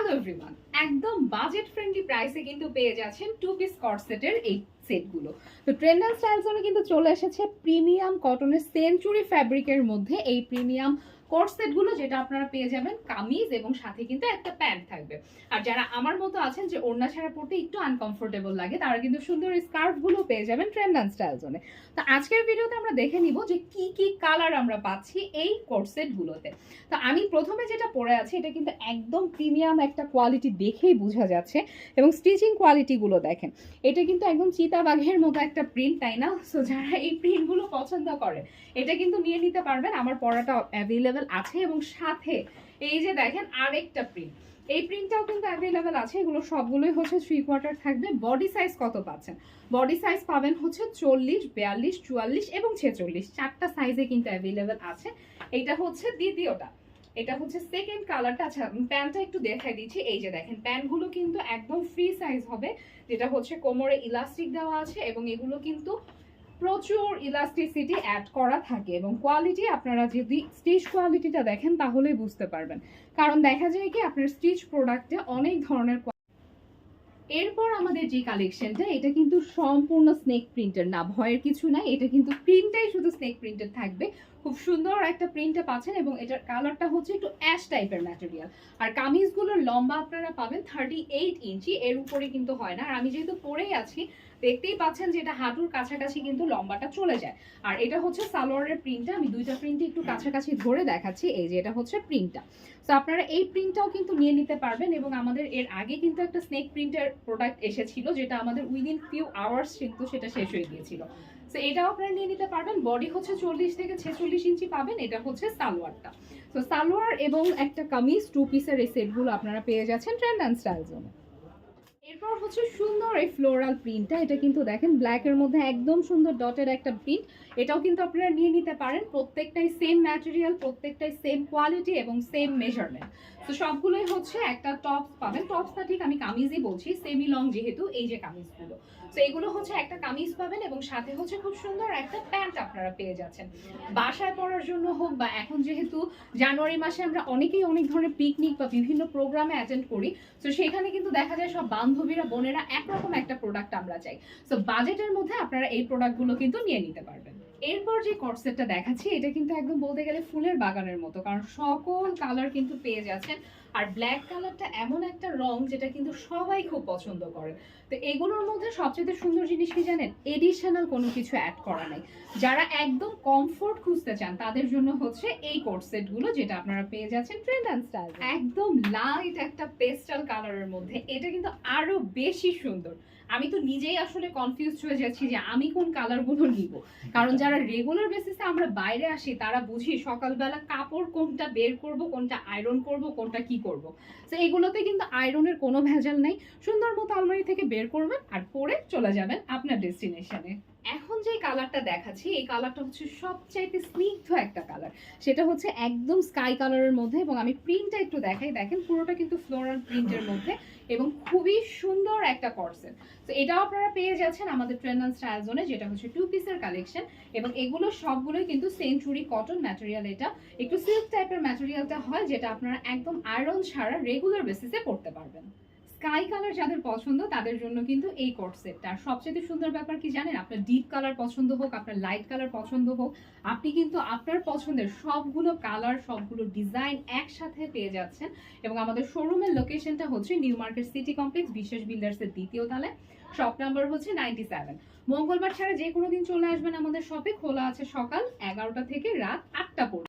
Hello everyone একদম budget friendly প্রাইসে কিন্তু পেয়ে যাচ্ছেন টু পিস কর্সেটের এই সেটগুলো তো ট্রেন্ড অ্যান্ড কিন্তু চলে এসেছে প্রিমিয়াম কটনের সেঞ্চুরি ফ্যাব্রিকের মধ্যে এই প্রিমিয়াম কোর্সেটগুলো যেটা আপনারা পেয়ে যাবেন, কামিজ এবং সাথে কিন্তু একটা প্যান্ট থাকবে। আর যারা আমার মতো আছেন যে ওড়না ছাড়া পড়তে একটু আনকমফোর্টেবল লাগে, তারা কিন্তু সুন্দর স্কার্ফগুলো পেয়ে যাবেন ট্রেন্ড অ্যান্ড স্টাইল জোনে তো আজকের ভিডিওতে আমরা দেখে নিব যে কি কি কালার আমরা পাচ্ছি এই কোর্সেটগুলোতে তো আমি প্রথমে যেটা পরে আছি, এটা কিন্তু একদম প্রিমিয়াম একটা কোয়ালিটি দেখেই বোঝা যাচ্ছে এবং স্টিচিং কোয়ালিটিগুলো দেখেন। এটা কিন্তু একদম চিতাবাঘের মতো একটা প্রিন্ট তাই না? সো যারা এই প্রিন্টগুলো পছন্দ করে, এটা কিন্তু নিয়ে নিতে পারবেন। আমার পড়াটা অ্যাভেলেবেল আছে এবং সাথে এই যে দেখেন আরেকটা প্রিন্ট এই প্রিন্টটাও কিন্তু অ্যাভেলেবেল আছে, এগুলো সবগুলোই হচ্ছে থ্রি কোয়ার্টার থাকবে। বডি সাইজ কত পাচ্ছেন? বডি সাইজ পাবেন হচ্ছে চল্লিশ, বিয়াল্লিশ, চুয়াল্লিশ এবং ছেচল্লিশ। চারটা সাইজে কিন্তু অ্যাভেলেবেল আছে। এটা হচ্ছে দ্বিতীয়টা। এটা হচ্ছে সেকেন্ড কালারটা আচ্ছা প্যান্টটা একটু দেখাই দিচ্ছি। এই যে দেখেন প্যান্টগুলো কিন্তু একদম ফ্রি সাইজ হবে। যেটা হচ্ছে কোমরে ইলাস্টিক দেওয়া আছে এবং এগুলো কিন্তু প্রচুর ইলাস্টিসিটি অ্যাড করা থাকে এবং কোয়ালিটি আপনারা যদি স্টিচ কোয়ালিটিটা দেখেন তাহলেই বুঝতে পারবেন। কারণ দেখা যায় কি, আপনার স্টিচ প্রোডাক্টে অনেক ধরনের এরপর আমাদের যে কালেকশনটা এটা কিন্তু সম্পূর্ণ স্নেক প্রিন্টের না, ভয়ের কিছু নাই এটা কিন্তু প্রিন্টটাই শুধু স্নেক প্রিন্টের থাকবে। খুব সুন্দর একটা প্রিন্টে পাচ্ছেন এবং এটার কালারটা হচ্ছে একটু অ্যাশ টাইপের ম্যাটেরিয়াল। আর কামিজগুলোর লম্বা আপনারা পাবেন থার্টি এইট ইঞ্চি, এর উপরে কিন্তু হয় না। আর আমি যেহেতু পরেই আছি, দেখতেই পাচ্ছেন যে এটা হাঁটুর কাছাকাছি কিন্তু লম্বাটা চলে যায়। আর এটা হচ্ছে সালোয়ারের প্রিন্টটা, আমি দুইটা প্রিন্টই একটু কাছাকাছি ধরে দেখাচ্ছি, এই যে এটা হচ্ছে প্রিন্টটা। তো আপনারা এই প্রিন্টটাও কিন্তু নিয়ে নিতে পারবেন এবং আমাদের এর আগে কিন্তু একটা স্নেক প্রিন্টের প্রোডাক্ট এসেছিল, যেটা আমাদের উইদিন ফিউ আওয়ার্স কিন্তু সেটা শেষ হয়ে গিয়েছিল। তো এটাও আপনারা নিয়ে নিতে পারবেন। বডি হচ্ছে চল্লিশ থেকে ছেচল্লিশ ইঞ্চি পাবেন, এটা হচ্ছে সালোয়ারটা। সো সালোয়ার এবং একটা কামিজ টু পিসের এই সেটগুলো আপনারা পেয়ে যাচ্ছেন ট্রেন্ড অ্যান্ড স্টাইল জোনে এরপর হচ্ছে সুন্দর এই ফ্লোরাল প্রিন্টটা এটা কিন্তু দেখেন ব্ল্যাকের মধ্যে একদম সুন্দর ডটের একটা প্রিন্ট এটাও কিন্তু আপনারা নিয়ে নিতে পারেন, প্রত্যেকটাই সেম ম্যাটেরিয়াল প্রত্যেকটাই সেম কোয়ালিটি এবং সেম মেজারমেন্ট তো সবগুলোই হচ্ছে একটা টপস পাবেন টপসটা ঠিক আমি কামিজই বলছি সেমি লং যেহেতু, এই যে কামিজগুলো। তো এগুলো হচ্ছে একটা কামিজ পাবেন এবং সাথে হচ্ছে খুব সুন্দর একটা প্যান্ট আপনারা পেয়ে যাচ্ছেন। বাসায় পরার জন্য হোক বা এখন যেহেতু জানুয়ারি মাসে আমরা অনেকেই অনেক ধরনের পিকনিক বা বিভিন্ন প্রোগ্রামে অ্যাটেন্ড করি, তো সেখানে কিন্তু দেখা যায় সব বান্ধবীরা বোনেরা একরকম একটা প্রোডাক্ট আমরা চাই। সো বাজেটের মধ্যে আপনারা এই প্রোডাক্টগুলো কিন্তু নিয়ে নিতে পারবেন। এরপর যে কটসেটটা দেখাচ্ছি, এটা কিন্তু একদম বলতে গেলে ফুলের বাগানের মতো, কারণ সকল কালার কিন্তু পেয়ে যাচ্ছেন। আর ব্ল্যাক কালারটা এমন একটা রং যেটা কিন্তু সবাই খুব পছন্দ করে। তো এগুলোর মধ্যে সবচেয়ে সুন্দর জিনিস কি জানেন? এডিশনাল কোনো কিছু অ্যাড করা নেই। যারা একদম কমফোর্ট খুঁজতে চান, তাদের জন্য হচ্ছে এই কোট সেটগুলো যেটা আপনারা পেয়ে যাচ্ছেন ট্রেন্ড অ্যান্ড স্টাইল একদম লাইট একটা পেস্টাল কালারের মধ্যে। এটা কিন্তু আরও বেশি সুন্দর। আমি তো নিজেই আসলে কনফিউজ হয়ে যাচ্ছি যে আমি কোন কালারগুলো নিব। কারণ যারা রেগুলার বেসিসে আমরা বাইরে আসি, তারা বুঝি সকালবেলা কাপড় কোনটা বের করব, কোনটা আয়রন করব, কোনটা কি করব। তো এগুলোতে কিন্তু আয়রনের কোনো ভেজাল নেই। সুন্দর মতো আলমারি থেকে বের করবেন আর পরে চলে যাবেন আপনার ডেস্টিনেশনে এখন যে কালারটা দেখাচ্ছি, এই কালারটা হচ্ছে সবচাইতে স্নিগ্ধ একটা কালার সেটা হচ্ছে একদম স্কাই কালারের মধ্যে এবং আমি প্রিন্টটা একটু দেখাই। দেখেন, পুরোটা কিন্তু ফ্লোরাল প্রিন্টের মধ্যে এবং খুবই সুন্দর একটা কর্সেট তো এটাও আপনারা পেয়ে যাচ্ছেন আমাদের ট্রেন্ড অ্যান্ড স্টাইল জোনে যেটা হচ্ছে টু পিসের কালেকশন এবং এগুলো সবগুলোই কিন্তু সেঞ্চুরি কটন ম্যাটেরিয়াল এটা। একটু সিল্ক টাইপের ম্যাটেরিয়ালটা হয়, যেটা আপনারা একদম আয়রন ছাড়া রেগুলার বেসিসে পড়তে পারবেন। স্কাই কালার যাদের পছন্দ, তাদের জন্য কিন্তু এই কোট সেটটা আর সবচেয়ে সুন্দর ব্যাপার কি জানেন? আপনার ডিপ কালার পছন্দ হোক, আপনার লাইট কালার পছন্দ হোক, আপনি কিন্তু আপনার পছন্দের সবগুলো কালার সবগুলো ডিজাইন একসাথে পেয়ে যাচ্ছেন। এবং আমাদের শোরুমের লোকেশনটা হচ্ছে নিউ মার্কেট সিটি কমপ্লেক্স বিশেষ বিল্ডার্সের দ্বিতীয় তলায়। শপ নাম্বার হচ্ছে নাইনটি সেভেন মঙ্গলবার ছাড়া যে কোনো দিন চলে আসবেন আমাদের শপে খোলা আছে সকাল এগারোটা থেকে রাত আটটা পর্যন্ত।